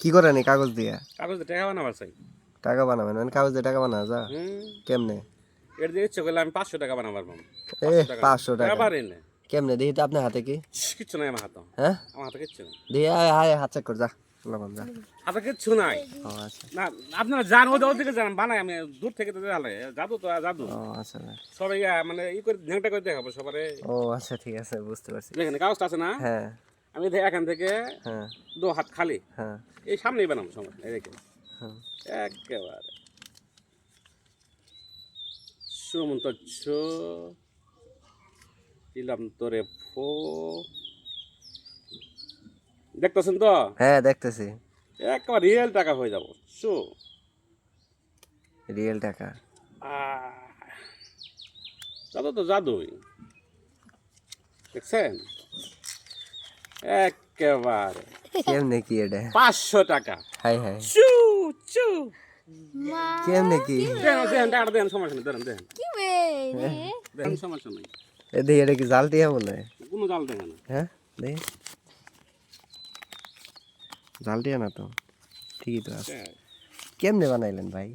কি করেন এই কাগজ দিয়ে? কাগজ দিয়ে টাকা বানাবার চাই। টাকা বানাবেন মানে কাগজ দিয়ে টাকা বানা যা। কেমনে? এর দিয়ে ইচ্ছে করলে আমি পাঁচশো টাকা বানাবার পাবো এ পাঁচশো টাকা। পারি না। কেমনে দেখি তো আপনার হাতে কি? কিচ্ছু নাই আমার হাতে। হ্যাঁ? আমার হাতে কিচ্ছু নাই। দিয়ে আয় আয় হাত চেক কর যা লবণ যা। হাতে কিচ্ছু নাই। আচ্ছা। না আপনারা জান ওদের ওদিকে যান বানাই আমি দূর থেকে তো জালে জাদু তো জাদু। ও আচ্ছা সবাই মানে ই করে ঝ্যাংটা করে দেখাবো সবারে। ও আচ্ছা ঠিক আছে বুঝতে পারছি। দেখেন কাগজটা আছে না? হ্যাঁ। আমি দেখে এখান থেকে হ্যাঁ। দু হাত খালি। হ্যাঁ। এই সামনেই বানাবো সমস্যা এই দেখেন। হ্যাঁ। একেবারে। সুমন্ত ছ দিলাম তোরে ফো। দেখতেছেন তো? হ্যাঁ দেখতেছি। একেবারে রিয়েল টাকা হয়ে যাব। শো। রিয়েল টাকা। জাদু তো জাদুই। দেখছেন? একেবারে। কেমনে কি এটা? পাঁচশো টাকা। হাই হাই। চু চু। কেমনে কি? দেন দেন টাকাটা দেন সমস্যা নেই দেন দেন। কি বে দেন সমস্যা নেই। এ দেখি এটা কি জাল টিয়া মনে হয় কোনো জাল দেখে না। হ্যাঁ দেখি জাল টিয়া না তো? ঠিকই তো আছে। কেমনে বানাইলেন ভাই?